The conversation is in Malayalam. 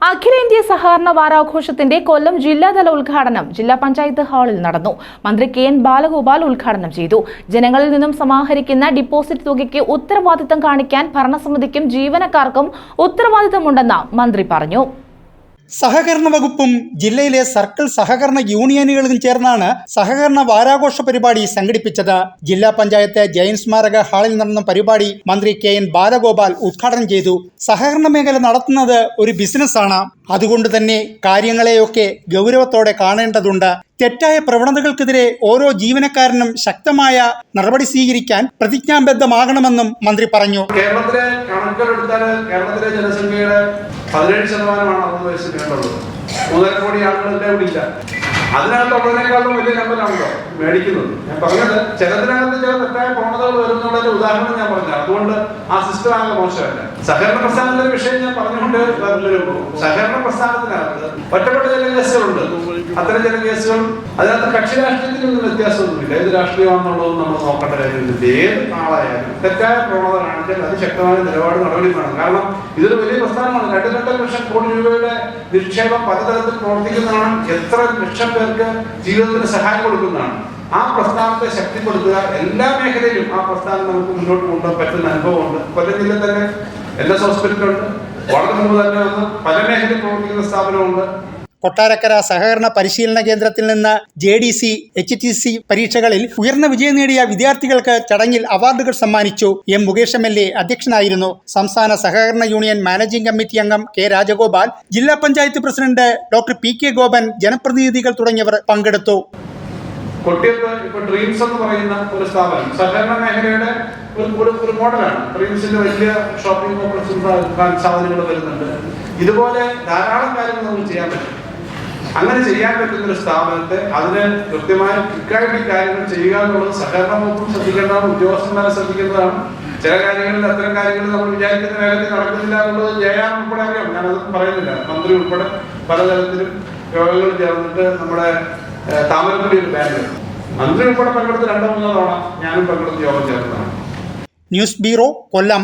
അഖിലേന്ത്യാ സഹകരണ വാരാഘോഷത്തിന്റെ കൊല്ലം ജില്ലാതല ഉദ്ഘാടനം ജില്ലാ പഞ്ചായത്ത് ഹാളിൽ നടന്നു. മന്ത്രി കെ എൻ ബാലഗോപാൽ ഉദ്ഘാടനം ചെയ്തു. ജനങ്ങളിൽ നിന്നും സമാഹരിക്കുന്ന ഡിപ്പോസിറ്റ് തുകയ്ക്ക് ഉത്തരവാദിത്തം കാണിക്കാൻ ഭരണസമിതിക്കും ജീവനക്കാർക്കും ഉത്തരവാദിത്തമുണ്ടെന്ന് മന്ത്രി പറഞ്ഞു. സഹകരണ വകുപ്പും ജില്ലയിലെ സർക്കിൾ സഹകരണ യൂണിയനുകളും ചേർന്നാണ് സഹകരണ വാരാഘോഷ പരിപാടി സംഘടിപ്പിച്ചത്. ജില്ലാ പഞ്ചായത്ത് ജയൻ സ്മാരക ഹാളിൽ നടന്ന പരിപാടി മന്ത്രി കെ എൻ ബാലഗോപാൽ ഉദ്ഘാടനം ചെയ്തു. സഹകരണ മേഖല നടത്തുന്നത് ഒരു ബിസിനസ്സാണ് അതുകൊണ്ട് തന്നെ കാര്യങ്ങളെയൊക്കെ ഗൗരവത്തോടെ കാണേണ്ടതുണ്ട്. തെറ്റായ പ്രവണതകൾക്കെതിരെ ഓരോ ജീവനക്കാരനും ശക്തമായ നടപടി സ്വീകരിക്കാൻ പ്രതിജ്ഞാബദ്ധമാകണമെന്നും മന്ത്രി പറഞ്ഞു. കേരളത്തിലെ കേരളത്തിലെ ജനസംഖ്യയുടെ പതിനേഴ് ശതമാനമാണ് അറുപത് വയസ്സിൽ വേണ്ടത് മൂന്നര കോടി ആളുകളുടെ ഇവിടെ ഇല്ല. അതിനകത്തുള്ളതിനേക്കാളും വലിയ നമ്പറാണല്ലോ മേടിക്കുന്നത്. ഞാൻ പറഞ്ഞത് ചിലതിനകത്ത് ചില തെറ്റായ പ്രവണതകൾ വരുന്നുള്ളതിന്റെ ഉദാഹരണം ഞാൻ പറഞ്ഞു അതുകൊണ്ട് ആ സിസ്റ്റം ആകെ മോശമല്ല. സഹകരണ പ്രസ്ഥാനത്തിന്റെ വിഷയം ഞാൻ പറഞ്ഞുകൊണ്ട് സഹകരണ പ്രസ്ഥാനത്തിനകത്ത് ഒറ്റപ്പെട്ട ചില കേസുകളുണ്ട്. അത്തരം ചില കേസുകൾ അതിനകത്ത് കക്ഷി രാഷ്ട്രീയത്തിൽ ഒന്നും വ്യത്യാസമൊന്നുമില്ല. ഏത് രാഷ്ട്രീയമാണെന്നുള്ളതും നമ്മൾ നോക്കേണ്ട കാര്യമില്ല. ഏത് ആളായാലും തെറ്റായ പ്രവണത കാണിച്ചാൽ അത് ശക്തമായ നിലപാട് നടപടി വേണം കാരണം ഇതൊരു വലിയ പ്രസ്ഥാനമാണ്. രണ്ട് രണ്ടര ലക്ഷം കോടി രൂപയുടെ നിക്ഷേപം പലതരത്തിൽ പ്രവർത്തിക്കുന്നതാണ് എത്ര ലക്ഷം പേർക്ക് ജീവിതത്തിന് സഹായം കൊടുക്കുന്നതാണ്. ആ പ്രസ്ഥാനത്തെ ശക്തിപ്പെടുത്തുക എല്ലാ മേഖലയിലും ആ പ്രസ്ഥാനം നമുക്ക് മുന്നോട്ട് കൊണ്ടുപോകാൻ പറ്റുന്ന അനുഭവമുണ്ട്. കൊല്ലം തന്നെ എൽ എസ് ഹോസ്പിറ്റലുണ്ട് വളരെ മുമ്പ് തന്നെ വന്ന്. പല മേഖലയിൽ പ്രവർത്തിക്കുന്ന സ്ഥാപനമുണ്ട്. കൊട്ടാരക്കര സഹകരണ പരിശീലന കേന്ദ്രത്തിൽ നിന്ന് J D C H T C പരീക്ഷകളിൽ ഉയർന്ന വിജയം നേടിയ വിദ്യാർത്ഥികൾക്ക് ചടങ്ങിൽ അവാർഡുകൾ സമ്മാനിച്ചു M Mukesh M L A അധ്യക്ഷനായിരുന്നു. സംസ്ഥാന സഹകരണ യൂണിയൻ മാനേജിംഗ് കമ്മിറ്റി അംഗം കെ രാജഗോപാൽ ജില്ലാ panchayat president doctor P K Gopan ജനപ്രതിനിധികൾ തുടങ്ങിയവർ പങ്കെടുത്തു. കൊട്ടിയത്ത് ഇപ്പൊ ഡ്രീംസ് എന്ന് പറയുന്ന ഒരു സ്ഥാപനം സഹകരണ മേഖലയുടെ ഒരു ഒരു മോഡലാണ്. ഡ്രീംസിന്റെ വലിയ ഷോപ്പിംഗ് കോംപ്ലക്സും സാധനങ്ങൾ വരുന്നുണ്ട്. ഇതുപോലെ ധാരാളം കാര്യങ്ങൾ നമുക്ക് ചെയ്യാൻ പറ്റും. അങ്ങനെ ചെയ്യാൻ പറ്റുന്ന ഒരു സ്ഥാപനത്തെ അതിന് കൃത്യമായ ക്വിക്കായിട്ട് കാര്യങ്ങൾ ചെയ്യുക എന്നുള്ളത് സഹകരണ വകുപ്പും ശ്രദ്ധിക്കേണ്ടതാണ് ഉദ്യോഗസ്ഥന്മാരെ ശ്രദ്ധിക്കുന്നതാണ് ചില കാര്യങ്ങളിൽ അത്തരം കാര്യങ്ങൾ നമ്മൾ വിചാരിക്കുന്ന വേഗത്തിൽ നടക്കുന്നില്ല എന്നുള്ളത് ജയാൻ ഉൾപ്പെടെ അറിയാം. ഞാനതൊന്നും പറയുന്നില്ല. മന്ത്രി ഉൾപ്പെടെ പലതരത്തിലും യോഗങ്ങൾ ചേർന്നിട്ട് നമ്മുടെ താമരപ്പള്ളി ഒരു ബാങ്ക് മന്ത്രി ഉൾപ്പെടെ പങ്കെടുത്ത് രണ്ടോ മൂന്നോ തവണ ഞാനും പങ്കെടുത്ത് യോഗം ചേർന്നതാണ്. News bureau Kollam.